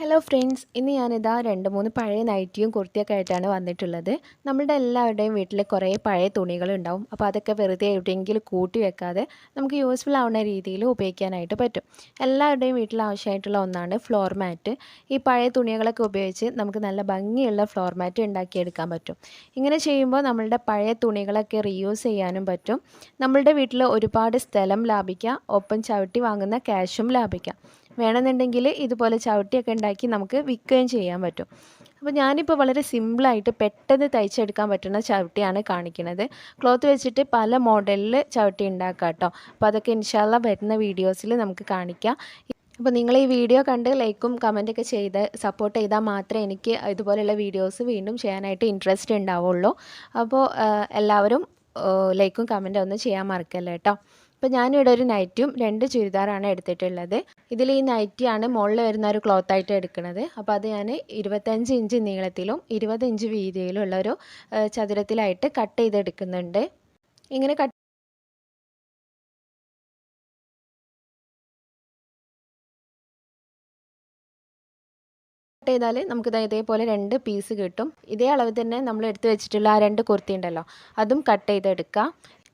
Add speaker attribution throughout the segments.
Speaker 1: Hello friends ഇന്ന് ഞാനിതാ രണ്ട് മൂന്ന് പഴയ നൈറ്റിയും കുർത്തിയൊക്കെ ആയിട്ടാണ് വന്നിട്ടുള്ളത്. നമ്മളുടെ എല്ലാവരുടെയും വീട്ടിൽ കുറേ പഴയ തുണികളുണ്ടാവും. അപ്പോൾ അതൊക്കെ വെറുതെ എവിടെയെങ്കിലും കൂട്ടി വെക്കാതെ നമുക്ക് യൂസ്ഫുൾ ആവുന്ന രീതിയിൽ ഉപയോഗിക്കാനായിട്ട് പറ്റും. എല്ലാവരുടെയും വീട്ടിൽ ആവശ്യമായിട്ടുള്ള ഒന്നാണ് ഫ്ലോർ മാറ്റ് ഈ പഴയ തുണികളൊക്കെ ഉപയോഗിച്ച് നമുക്ക് നല്ല ഭംഗിയുള്ള ഫ്ലോർ മാറ്റ് ഉണ്ടാക്കിയെടുക്കാൻ പറ്റും. ഇങ്ങനെ ചെയ്യുമ്പോൾ നമ്മളുടെ പഴയ തുണികളൊക്കെ റീയൂസ് ചെയ്യാനും പറ്റും. നമ്മളുടെ വീട്ടിൽ ഒരുപാട് സ്ഥലം ലാഭിക്കാം. ഒപ്പം ചവിട്ടി വാങ്ങുന്ന ക്യാഷും ലാഭിക്കാം. വേണമെന്നുണ്ടെങ്കിൽ ഇതുപോലെ ചവിട്ടിയൊക്കെ ഉണ്ടാക്കി നമുക്ക് വിൽക്കുകയും ചെയ്യാൻ പറ്റും. അപ്പോൾ ഞാനിപ്പോൾ വളരെ സിമ്പിളായിട്ട് പെട്ടെന്ന് തയ്ച്ചെടുക്കാൻ പറ്റുന്ന ചവിട്ടിയാണ് കാണിക്കുന്നത്. ക്ലോത്ത് വെച്ചിട്ട് പല മോഡലിൽ ചവിട്ടി ഉണ്ടാക്കാം കേട്ടോ. അപ്പോൾ അതൊക്കെ ഇൻഷാല്ല വരുന്ന വീഡിയോസിൽ നമുക്ക് കാണിക്കാം. അപ്പോൾ നിങ്ങൾ ഈ വീഡിയോ കണ്ട് ലൈക്കും കമന്റൊക്കെ ചെയ്ത് സപ്പോർട്ട് ചെയ്താൽ മാത്രമേ എനിക്ക് ഇതുപോലെയുള്ള വീഡിയോസ് വീണ്ടും ചെയ്യാനായിട്ട് ഇൻട്രസ്റ്റ് ഉണ്ടാവുള്ളൂ. അപ്പോൾ എല്ലാവരും ലൈക്കും കമന്റും ഒന്നും ചെയ്യാൻ മറക്കല്ലേ കേട്ടോ. അപ്പോൾ ഞാനിവിടെ ഒരു നൈറ്റിയും രണ്ട് ചുരിദാറാണ് എടുത്തിട്ടുള്ളത്. ഇതിൽ ഈ നൈറ്റിയാണ് മുകളിൽ വരുന്ന ഒരു ക്ലോത്ത് ആയിട്ട് എടുക്കുന്നത്. അപ്പോൾ അത് ഞാൻ ഇരുപത്തഞ്ച് ഇഞ്ച് നീളത്തിലും ഇരുപത് ഇഞ്ച് വീതിയിലും ഉള്ള ഒരു ചതുരത്തിലായിട്ട് കട്ട് ചെയ്തെടുക്കുന്നുണ്ട്. ഇങ്ങനെ കട്ട് ചെയ്താൽ നമുക്ക് ഇതേപോലെ രണ്ട് പീസ് കിട്ടും. ഇതേ അളവ് തന്നെ നമ്മൾ എടുത്തു വെച്ചിട്ടുള്ള ആ രണ്ട് കുർത്തി ഉണ്ടല്ലോ അതും കട്ട് ചെയ്തെടുക്കുക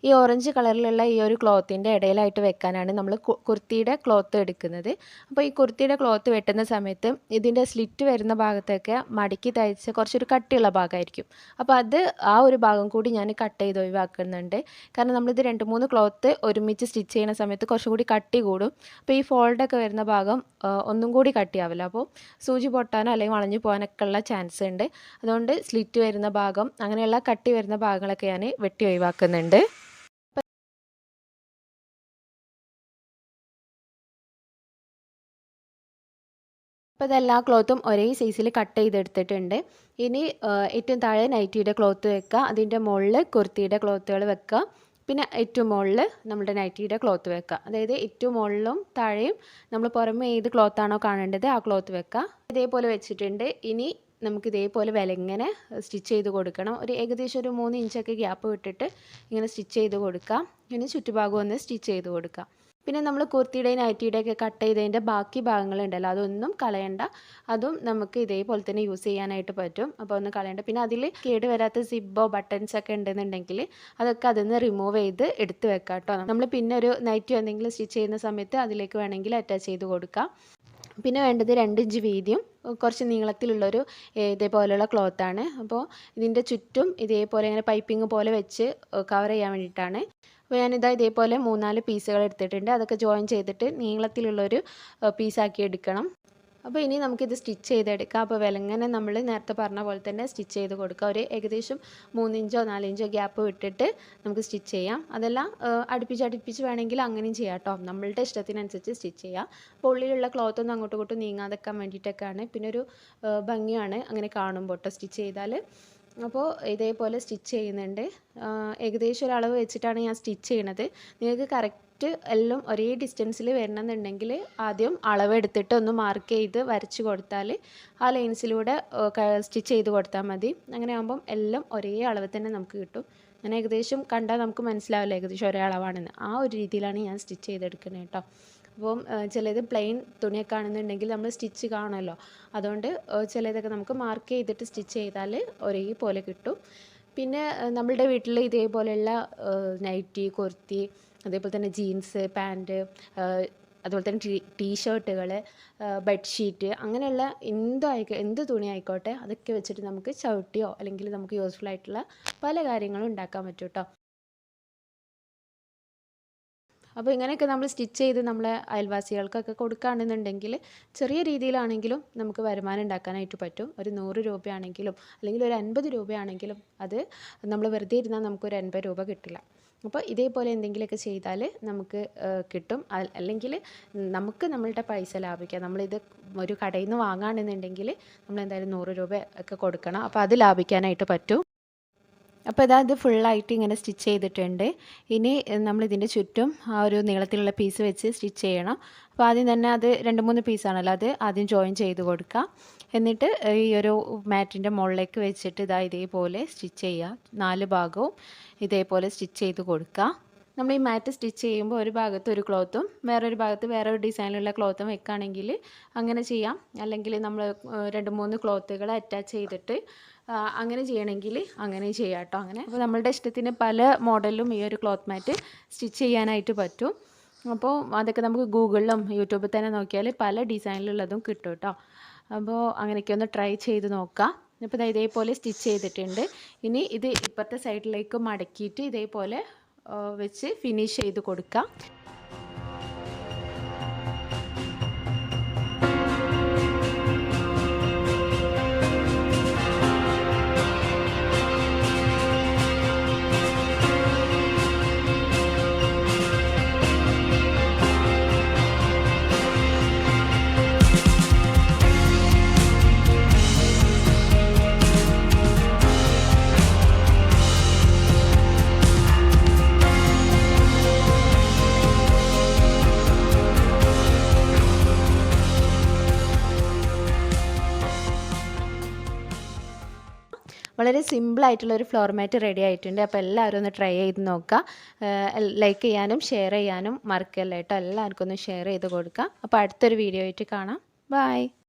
Speaker 1: ഈ ഓറഞ്ച് കളറിലുള്ള ഈ ഒരു ക്ലോത്തിന്റെ ഇടയിലായിട്ട് വെക്കാനാണ് നമ്മൾ കുർത്തിയുടെ ക്ലോത്ത് എടുക്കുന്നത്. അപ്പോൾ ഈ കുർത്തിയുടെ ക്ലോത്ത് വെട്ടുന്ന സമയത്ത് ഇതിന്റെ സ്ലിറ്റ് വരുന്ന ഭാഗത്തൊക്കെ മടക്കി തയ്ച്ച് കുറച്ചൊരു കട്ടിയുള്ള ഭാഗമായിരിക്കും. അപ്പോൾ അത് ആ ഒരു ഭാഗം കൂടി ഞാൻ കട്ട് ചെയ്ത് ഒഴിവാക്കുന്നുണ്ട്. കാരണം നമ്മളിത് രണ്ട് മൂന്ന് ക്ലോത്ത് ഒരുമിച്ച് സ്റ്റിച്ച് ചെയ്യുന്ന സമയത്ത് കുറച്ചും കൂടി കട്ടി കൂടും. അപ്പോൾ ഈ ഫോൾഡൊക്കെ വരുന്ന ഭാഗം ഒന്നും കൂടി കട്ടിയാവില്ല. അപ്പോൾ സൂചി പൊട്ടാനോ അല്ലെങ്കിൽ വളഞ്ഞു പോകാനൊക്കെ ഉള്ള ചാൻസ് ഉണ്ട്. അതുകൊണ്ട് സ്ലിറ്റ് വരുന്ന ഭാഗം അങ്ങനെയുള്ള കട്ടി വരുന്ന ഭാഗങ്ങളൊക്കെ ഞാൻ വെട്ടി ഒഴിവാക്കുന്നുണ്ട്. അപ്പോൾ ഇതെല്ലാ ക്ലോത്തും ഒരേ സൈസിൽ കട്ട് ചെയ്തെടുത്തിട്ടുണ്ട്. ഇനി ഏറ്റവും താഴെ നൈറ്റിയുടെ ക്ലോത്ത് വെക്കുക അതിന്റെ മുകളിൽ കുർത്തിയുടെ ക്ലോത്തുകൾ വെക്കുക പിന്നെ ഏറ്റവും മുകളിൽ നമ്മുടെ നൈറ്റിയുടെ ക്ലോത്ത് വെക്കുക അതായത് ഏറ്റവും മുകളിലും താഴെയും നമ്മൾ പുറമേ ഏത് ക്ലോത്താണോ കാണേണ്ടത് ആ ക്ലോത്ത് വെക്കുക ഇതേപോലെ വെച്ചിട്ടുണ്ട്. ഇനി നമുക്ക് ഇതേപോലെ വിലങ്ങനെ സ്റ്റിച്ച് ചെയ്ത് കൊടുക്കണം. ഒരു ഏകദേശം ഒരു മൂന്ന് ഇഞ്ചൊക്കെ ഗ്യാപ്പ് വിട്ടിട്ട് ഇങ്ങനെ സ്റ്റിച്ച് ചെയ്ത് കൊടുക്കാം. ഇനി ചുറ്റുഭാഗം ഒന്ന് സ്റ്റിച്ച് ചെയ്ത് കൊടുക്കുക പിന്നെ നമ്മൾ കുർത്തിയുടെയും നൈറ്റിയുടെയൊക്കെ കട്ട് ചെയ്തതിന്റെ ബാക്കി ഭാഗങ്ങളുണ്ടല്ലോ അതൊന്നും കളയണ്ട. അതും നമുക്ക് ഇതേപോലെ തന്നെ യൂസ് ചെയ്യാനായിട്ട് പറ്റും. അപ്പോൾ ഒന്നും കളയണ്ട. പിന്നെ അതിൽ കേട് വരാത്ത സിബോ ബട്ടൺസ് ഒക്കെ ഉണ്ടെന്നുണ്ടെങ്കിൽ അതൊക്കെ അതിൽ നിന്ന് റിമൂവ് ചെയ്ത് എടുത്ത് വെക്കാം കേട്ടോ. നമ്മൾ പിന്നെ ഒരു നൈറ്റിയോ എന്തെങ്കിലും സ്റ്റിച്ച് ചെയ്യുന്ന സമയത്ത് അതിലേക്ക് വേണമെങ്കിൽ അറ്റാച്ച് ചെയ്ത് കൊടുക്കാം. പിന്നെ വേണ്ടത് രണ്ട് ഇഞ്ച് വീതിയും കുറച്ച് നീളത്തിലുള്ളൊരു ഇതേപോലെയുള്ള ക്ലോത്താണ് അപ്പോൾ ഇതിന്റെ ചുറ്റും ഇതേപോലെ ഇങ്ങനെ പൈപ്പിംഗ് പോലെ വെച്ച് കവർ ചെയ്യാൻ വേണ്ടിയിട്ടാണ്. അപ്പോൾ ഞാനിതാ ഇതേപോലെ മൂന്നാൽ പീസുകൾ എടുത്തിട്ടുണ്ട്. അതൊക്കെ ജോയിൻ ചെയ്തിട്ട് നീളത്തിലുള്ളൊരു പീസാക്കി എടുക്കണം. അപ്പോൾ ഇനി നമുക്കിത് സ്റ്റിച്ച് ചെയ്തെടുക്കാം. അപ്പോൾ വിലങ്ങനെ നമ്മൾ നേരത്തെ പറഞ്ഞ പോലെ തന്നെ സ്റ്റിച്ച് ചെയ്ത് കൊടുക്കുക ഒരു ഏകദേശം മൂന്നിഞ്ചോ നാലിഞ്ചോ ഗ്യാപ്പ് വിട്ടിട്ട് നമുക്ക് സ്റ്റിച്ച് ചെയ്യാം. അതെല്ലാം അടുപ്പിച്ച് അടുപ്പിച്ച് വേണമെങ്കിൽ അങ്ങനെയും ചെയ്യാം കേട്ടോ നമ്മളുടെ ഇഷ്ടത്തിനനുസരിച്ച് സ്റ്റിച്ച് ചെയ്യാം. അപ്പോൾ ഉള്ളിലുള്ള ക്ലോത്ത് ഒന്നും അങ്ങോട്ടും ഇങ്ങോട്ടും നീങ്ങാതെക്കാൻ വേണ്ടിയിട്ടൊക്കെയാണ്. പിന്നെ ഒരു ഭംഗിയാണ് അങ്ങനെ കാണുമ്പോൾ കേട്ടോ സ്റ്റിച്ച് ചെയ്താൽ അപ്പോൾ ഇതേപോലെ സ്റ്റിച്ച് ചെയ്യുന്നുണ്ട്. ഏകദേശം ഒരു അളവ് വെച്ചിട്ടാണ് ഞാൻ സ്റ്റിച്ച് ചെയ്യണത്. നിങ്ങൾക്ക് കറക്റ്റ് എല്ലാം ഒരേ ഡിസ്റ്റൻസിൽ വരണമെന്നുണ്ടെങ്കിൽ ആദ്യം അളവെടുത്തിട്ട് ഒന്ന് മാർക്ക് ചെയ്ത് വരച്ച് കൊടുത്താൽ ആ ലൈൻസിലൂടെ സ്റ്റിച്ച് ചെയ്ത് കൊടുത്താൽ മതി. അങ്ങനെ ആകുമ്പം എല്ലാം ഒരേ അളവ് തന്നെ നമുക്ക് കിട്ടും. അങ്ങനെ ഏകദേശം കണ്ടാൽ നമുക്ക് മനസ്സിലാവില്ല ഏകദേശം ഒരേ അളവാണെന്ന്. ആ ഒരു രീതിയിലാണ് ഞാൻ സ്റ്റിച്ച് ചെയ്തെടുക്കുന്നത് കേട്ടോ അപ്പം ചിലത് പ്ലെയിൻ തുണിയൊക്കെ ആണെന്നുണ്ടെങ്കിൽ നമ്മൾ സ്റ്റിച്ച് കാണുമല്ലോ. അതുകൊണ്ട് ചിലതൊക്കെ നമുക്ക് മാർക്ക് ചെയ്തിട്ട് സ്റ്റിച്ച് ചെയ്താൽ ഒരേപോലെ കിട്ടും. പിന്നെ നമ്മളുടെ വീട്ടിൽ ഇതേപോലെയുള്ള നൈറ്റി കുർത്തി അതേപോലെ തന്നെ ജീൻസ് പാന്റ് അതുപോലെ തന്നെ ടീ ടീഷർട്ടുകൾ ബെഡ്ഷീറ്റ് അങ്ങനെയുള്ള എന്തോ ആയിക്കോ എന്ത് തുണി ആയിക്കോട്ടെ അതൊക്കെ വെച്ചിട്ട് നമുക്ക് ചവിട്ടിയോ അല്ലെങ്കിൽ നമുക്ക് യൂസ്ഫുൾ ആയിട്ടുള്ള പല കാര്യങ്ങളും ഉണ്ടാക്കാൻ പറ്റും കേട്ടോ അപ്പോൾ ഇങ്ങനെയൊക്കെ നമ്മൾ സ്റ്റിച്ച് ചെയ്ത് നമ്മളെ അയൽവാസികൾക്കൊക്കെ കൊടുക്കുകയാണെന്നുണ്ടെങ്കിൽ ചെറിയ രീതിയിലാണെങ്കിലും നമുക്ക് വരുമാനം ഉണ്ടാക്കാനായിട്ട് പറ്റും. ഒരു നൂറ് രൂപയാണെങ്കിലും അല്ലെങ്കിൽ ഒരു അൻപത് രൂപയാണെങ്കിലും അത് നമ്മൾ വെറുതെ ഇരുന്നാൽ നമുക്കൊരു അൻപത് രൂപ കിട്ടില്ല. അപ്പോൾ ഇതേപോലെ എന്തെങ്കിലുമൊക്കെ ചെയ്താൽ നമുക്ക് കിട്ടും. അല്ലെങ്കിൽ നമുക്ക് നമ്മളുടെ പൈസ ലാഭിക്കാം. നമ്മളിത് ഒരു കടയിൽ നിന്ന് വാങ്ങുകയാണെന്നുണ്ടെങ്കിൽ നമ്മൾ എന്തായാലും നൂറ് രൂപ ഒക്കെ കൊടുക്കണം. അപ്പോൾ അത് ലാഭിക്കാനായിട്ട് പറ്റും. അപ്പോൾ ഇതാ ഇത് ഫുള്ളായിട്ട് ഇങ്ങനെ സ്റ്റിച്ച് ചെയ്തിട്ടുണ്ട്. ഇനി നമ്മൾ ഇതിന്റെ ചുറ്റും ആ ഒരു നീളത്തിലുള്ള പീസ് വെച്ച് സ്റ്റിച്ച് ചെയ്യണം. അപ്പോൾ ആദ്യം തന്നെ അത് രണ്ട് മൂന്ന് പീസാണല്ലോ അത് ആദ്യം ജോയിൻ ചെയ്ത് കൊടുക്കുക എന്നിട്ട് ഈ ഒരു മാറ്റിന്റെ മുകളിലേക്ക് വെച്ചിട്ട് ഇതാ ഇതേപോലെ സ്റ്റിച്ച് ചെയ്യുക നാല് ഭാഗവും ഇതേപോലെ സ്റ്റിച്ച് ചെയ്ത് കൊടുക്കുക നമ്മൾ ഈ മാറ്റ് സ്റ്റിച്ച് ചെയ്യുമ്പോൾ ഒരു ഭാഗത്ത് ഒരു ക്ലോത്തും വേറൊരു ഭാഗത്ത് വേറൊരു ഡിസൈനിലുള്ള ക്ലോത്തും വെക്കുകയാണെങ്കിൽ അങ്ങനെ ചെയ്യാം. അല്ലെങ്കിൽ നമ്മൾ രണ്ട് മൂന്ന് ക്ലോത്തുകൾ അറ്റാച്ച് ചെയ്തിട്ട് അങ്ങനെ ചെയ്യണമെങ്കിൽ അങ്ങനെ ചെയ്യാം കേട്ടോ അങ്ങനെ. അപ്പോൾ നമ്മളുടെ ഇഷ്ടത്തിന് പല മോഡലിലും ഈ ഒരു ക്ലോത്ത് മാറ്റ് സ്റ്റിച്ച് ചെയ്യാനായിട്ട് പറ്റും. അപ്പോൾ അതൊക്കെ നമുക്ക് ഗൂഗിളിലും യൂട്യൂബിൽ തന്നെ നോക്കിയാൽ പല ഡിസൈനിലുള്ളതും കിട്ടും കേട്ടോ. അപ്പോൾ അങ്ങനെയൊക്കെ ഒന്ന് ട്രൈ ചെയ്ത് നോക്കാം. ഇപ്പോൾ ദാ ഇതേപോലെ സ്റ്റിച്ച് ചെയ്തിട്ടുണ്ട്. ഇനി ഇത് ഇപ്പുറത്തെ സൈഡിലേക്ക് മടക്കിയിട്ട് ഇതേപോലെ വെച്ച് ഫിനിഷ് ചെയ്ത് കൊടുക്കാം. വളരെ സിമ്പിളായിട്ടുള്ള ഒരു ഫ്ലോർ മാറ്റ് റെഡി ആയിട്ടുണ്ട്. അപ്പോൾ എല്ലാവരും ഒന്ന് ട്രൈ ചെയ്ത് നോക്കുക. ലൈക്ക് ചെയ്യാനും ഷെയർ ചെയ്യാനും മറക്കല്ല കേട്ടോ? എല്ലാവർക്കും ഒന്ന് ഷെയർ ചെയ്ത് കൊടുക്കുക. അപ്പോൾ അടുത്തൊരു വീഡിയോ ആയിട്ട് കാണാം. ബൈ